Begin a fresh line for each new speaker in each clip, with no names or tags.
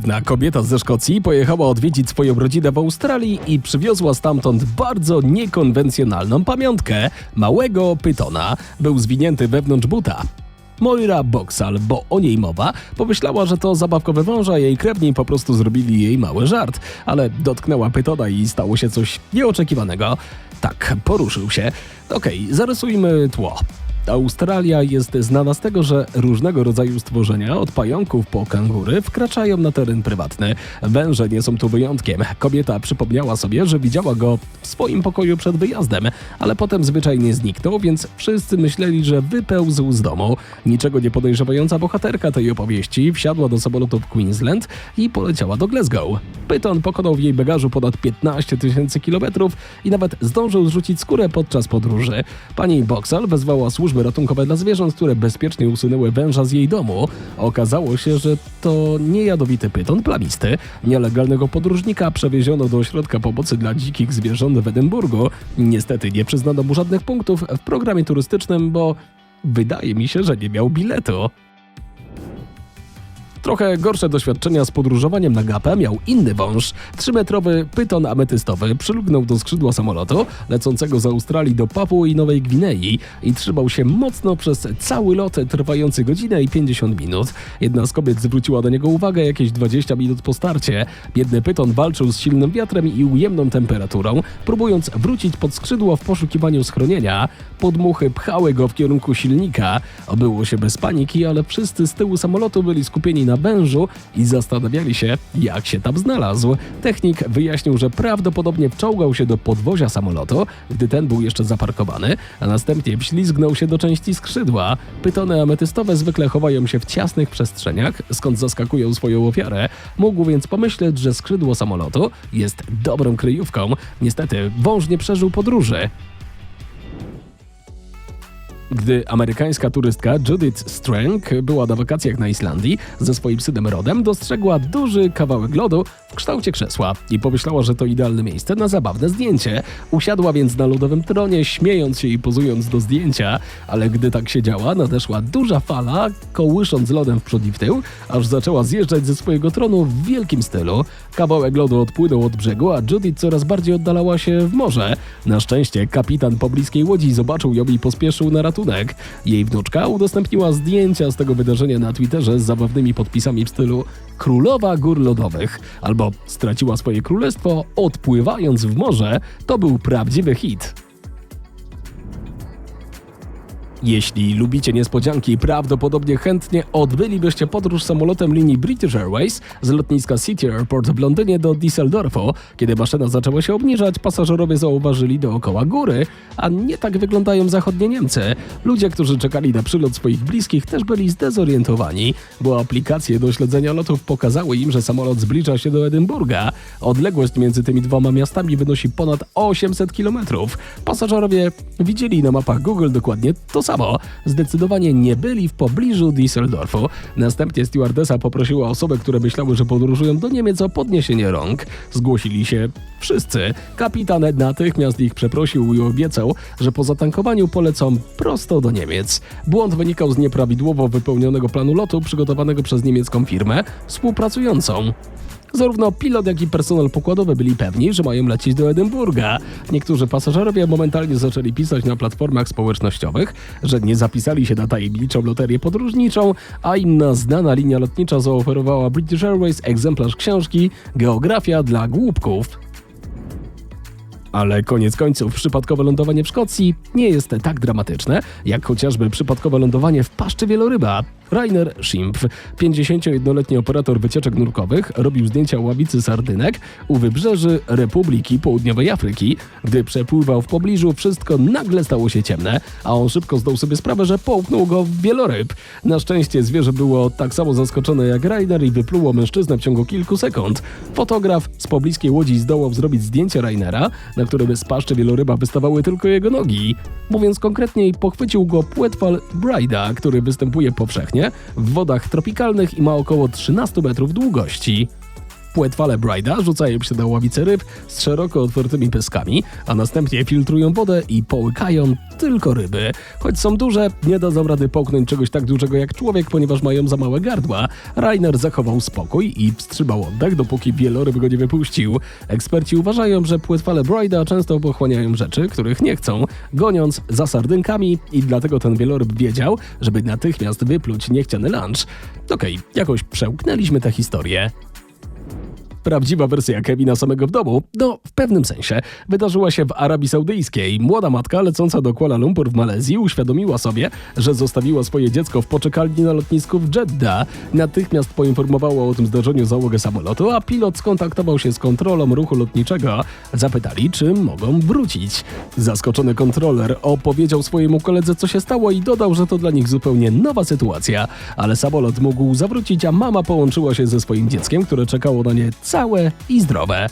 Pewna kobieta ze Szkocji pojechała odwiedzić swoją rodzinę w Australii i przywiozła stamtąd bardzo niekonwencjonalną pamiątkę małego pytona. Był zwinięty wewnątrz buta. Moira Boxall, bo o niej mowa, pomyślała, że to zabawkowe wąża, jej krewni po prostu zrobili jej mały żart, ale dotknęła pytona i stało się coś nieoczekiwanego. Tak, poruszył się. Okej, zarysujmy tło. Australia jest znana z tego, że różnego rodzaju stworzenia, od pająków po kangury, wkraczają na teren prywatny. Węże nie są tu wyjątkiem. Kobieta przypomniała sobie, że widziała go w swoim pokoju przed wyjazdem, ale potem zwyczajnie zniknął, więc wszyscy myśleli, że wypełzł z domu. Niczego nie podejrzewająca bohaterka tej opowieści wsiadła do samolotu w Queensland i poleciała do Glasgow. Pyton pokonał w jej bagażu ponad 15 tysięcy kilometrów i nawet zdążył zrzucić skórę podczas podróży. Pani Boxall wezwała służby ratunkowe dla zwierząt, które bezpiecznie usunęły węża z jej domu. Okazało się, że to niejadowity pyton plamisty. Nielegalnego podróżnika przewieziono do ośrodka pomocy dla dzikich zwierząt w Edynburgu. Niestety nie przyznano mu żadnych punktów w programie turystycznym, bo wydaje mi się, że nie miał biletu. Trochę gorsze doświadczenia z podróżowaniem na gapę miał inny wąż. Trzymetrowy pyton ametystowy przylgnął do skrzydła samolotu lecącego z Australii do Papui Nowej Gwinei i trzymał się mocno przez cały lot trwający godzinę i 50 minut. Jedna z kobiet zwróciła do niego uwagę jakieś 20 minut po starcie. Biedny pyton walczył z silnym wiatrem i ujemną temperaturą, próbując wrócić pod skrzydło w poszukiwaniu schronienia. Podmuchy pchały go w kierunku silnika. Obyło się bez paniki, ale wszyscy z tyłu samolotu byli skupieni na wężu i zastanawiali się, jak się tam znalazł. Technik wyjaśnił, że prawdopodobnie wczołgał się do podwozia samolotu, gdy ten był jeszcze zaparkowany, a następnie wślizgnął się do części skrzydła. Pytony ametystowe zwykle chowają się w ciasnych przestrzeniach, skąd zaskakują swoją ofiarę. Mógł więc pomyśleć, że skrzydło samolotu jest dobrą kryjówką. Niestety, wąż nie przeżył podróży. Gdy amerykańska turystka Judith Strang była na wakacjach na Islandii ze swoim synem Rodem, dostrzegła duży kawałek lodu w kształcie krzesła i pomyślała, że to idealne miejsce na zabawne zdjęcie. Usiadła więc na lodowym tronie, śmiejąc się i pozując do zdjęcia, ale gdy tak siedziała, nadeszła duża fala, kołysząc lodem w przód i w tył, aż zaczęła zjeżdżać ze swojego tronu w wielkim stylu. Kawałek lodu odpłynął od brzegu, a Judith coraz bardziej oddalała się w morze. Na szczęście kapitan pobliskiej łodzi zobaczył ją i pospieszył na ratunek. Jej wnuczka udostępniła zdjęcia z tego wydarzenia na Twitterze z zabawnymi podpisami w stylu Królowa Gór Lodowych albo straciła swoje królestwo odpływając w morze. To był prawdziwy hit. Jeśli lubicie niespodzianki, prawdopodobnie chętnie odbylibyście podróż samolotem linii British Airways z lotniska City Airport w Londynie do Düsseldorfu. Kiedy maszyna zaczęła się obniżać, pasażerowie zauważyli dookoła góry, a nie tak wyglądają zachodnie Niemcy. Ludzie, którzy czekali na przylot swoich bliskich, też byli zdezorientowani, bo aplikacje do śledzenia lotów pokazały im, że samolot zbliża się do Edynburga. Odległość między tymi dwoma miastami wynosi ponad 800 km. Pasażerowie widzieli na mapach Google dokładnie to samo. Zdecydowanie nie byli w pobliżu Düsseldorfu. Następnie stewardesa poprosiła osoby, które myślały, że podróżują do Niemiec o podniesienie rąk. Zgłosili się wszyscy. Kapitan natychmiast ich przeprosił i obiecał, że po zatankowaniu polecą prosto do Niemiec. Błąd wynikał z nieprawidłowo wypełnionego planu lotu przygotowanego przez niemiecką firmę współpracującą. Zarówno pilot, jak i personel pokładowy byli pewni, że mają lecieć do Edynburga. Niektórzy pasażerowie momentalnie zaczęli pisać na platformach społecznościowych, że nie zapisali się na tajemniczą loterię podróżniczą, a inna znana linia lotnicza zaoferowała British Airways egzemplarz książki Geografia dla głupków. Ale koniec końców przypadkowe lądowanie w Szkocji nie jest tak dramatyczne, jak chociażby przypadkowe lądowanie w paszczy wieloryba. Rainer Schimpf, 51-letni operator wycieczek nurkowych, robił zdjęcia ławicy sardynek u wybrzeży Republiki Południowej Afryki. Gdy przepływał w pobliżu, wszystko nagle stało się ciemne, a on szybko zdał sobie sprawę, że połknął go wieloryb. Na szczęście zwierzę było tak samo zaskoczone jak Rainer i wypluło mężczyznę w ciągu kilku sekund. Fotograf z pobliskiej łodzi zdołał zrobić zdjęcie Rainera, na którym z paszczy wieloryba wystawały tylko jego nogi. Mówiąc konkretniej, pochwycił go płetwal Brida, który występuje powszechnie w wodach tropikalnych i ma około 13 metrów długości. Płetwale Brida rzucają się na ławice ryb z szeroko otwartymi pyskami, a następnie filtrują wodę i połykają tylko ryby. Choć są duże, nie dadzą rady połknąć czegoś tak dużego jak człowiek, ponieważ mają za małe gardła. Rainer zachował spokój i wstrzymał oddech, dopóki wieloryb go nie wypuścił. Eksperci uważają, że płetwale Brida często pochłaniają rzeczy, których nie chcą, goniąc za sardynkami i dlatego ten wieloryb wiedział, żeby natychmiast wypluć niechciany lunch. Okej, jakoś przełknęliśmy tę historię. Prawdziwa wersja Kevina samego w domu, no w pewnym sensie, wydarzyła się w Arabii Saudyjskiej. Młoda matka lecąca do Kuala Lumpur w Malezji uświadomiła sobie, że zostawiła swoje dziecko w poczekalni na lotnisku w Jeddah. Natychmiast poinformowała o tym zdarzeniu załogę samolotu, a pilot skontaktował się z kontrolą ruchu lotniczego. Zapytali, czy mogą wrócić. Zaskoczony kontroler opowiedział swojemu koledze, co się stało i dodał, że to dla nich zupełnie nowa sytuacja, ale samolot mógł zawrócić, a mama połączyła się ze swoim dzieckiem, które czekało na nie całe i zdrowe.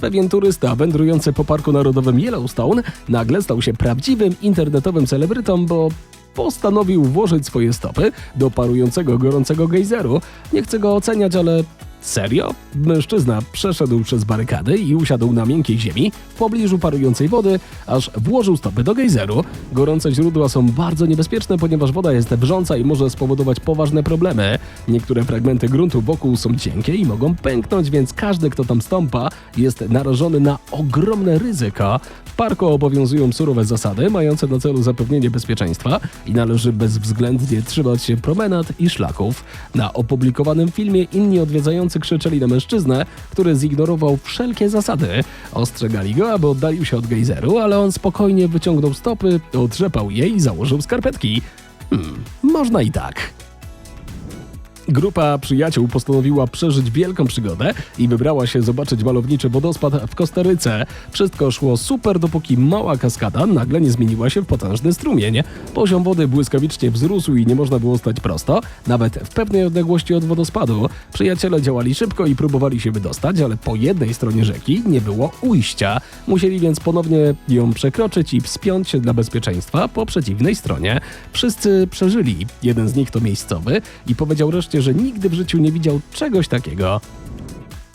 Pewien turysta wędrujący po Parku Narodowym Yellowstone nagle stał się prawdziwym internetowym celebrytą, bo postanowił włożyć swoje stopy do parującego gorącego gejzeru. Nie chcę go oceniać, ale serio? Mężczyzna przeszedł przez barykady i usiadł na miękkiej ziemi w pobliżu parującej wody, aż włożył stopy do gejzeru. Gorące źródła są bardzo niebezpieczne, ponieważ woda jest wrząca i może spowodować poważne problemy. Niektóre fragmenty gruntu wokół są cienkie i mogą pęknąć, więc każdy, kto tam stąpa, jest narażony na ogromne ryzyko. W parku obowiązują surowe zasady, mające na celu zapewnienie bezpieczeństwa i należy bezwzględnie trzymać się promenad i szlaków. Na opublikowanym filmie inni odwiedzający krzyczeli na mężczyznę, który zignorował wszelkie zasady. Ostrzegali go, aby oddalił się od gejzeru, ale on spokojnie wyciągnął stopy, otrzepał je i założył skarpetki. Hmm, można i tak. Grupa przyjaciół postanowiła przeżyć wielką przygodę i wybrała się zobaczyć malowniczy wodospad w Kostaryce. Wszystko szło super, dopóki mała kaskada nagle nie zmieniła się w potężny strumień. Poziom wody błyskawicznie wzrósł i nie można było stać prosto, nawet w pewnej odległości od wodospadu. Przyjaciele działali szybko i próbowali się wydostać, ale po jednej stronie rzeki nie było ujścia. Musieli więc ponownie ją przekroczyć i wspiąć się dla bezpieczeństwa po przeciwnej stronie. Wszyscy przeżyli. Jeden z nich to miejscowy i powiedział reszcie, że nigdy w życiu nie widział czegoś takiego.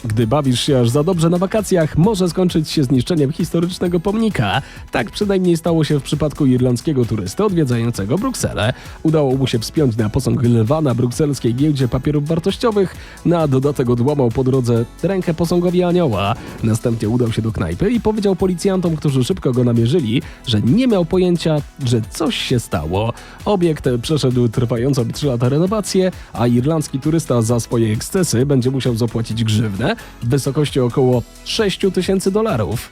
Gdy bawisz się aż za dobrze na wakacjach, może skończyć się zniszczeniem historycznego pomnika. Tak przynajmniej stało się w przypadku irlandzkiego turysty odwiedzającego Brukselę. Udało mu się wspiąć na posąg lwa na brukselskiej giełdzie papierów wartościowych. Na dodatek odłamał po drodze rękę posągowi anioła. Następnie udał się do knajpy i powiedział policjantom, którzy szybko go namierzyli, że nie miał pojęcia, że coś się stało. Obiekt przeszedł trwającą 3 lata renowację, a irlandzki turysta za swoje ekscesy będzie musiał zapłacić grzywnę w wysokości około 6 tysięcy dolarów.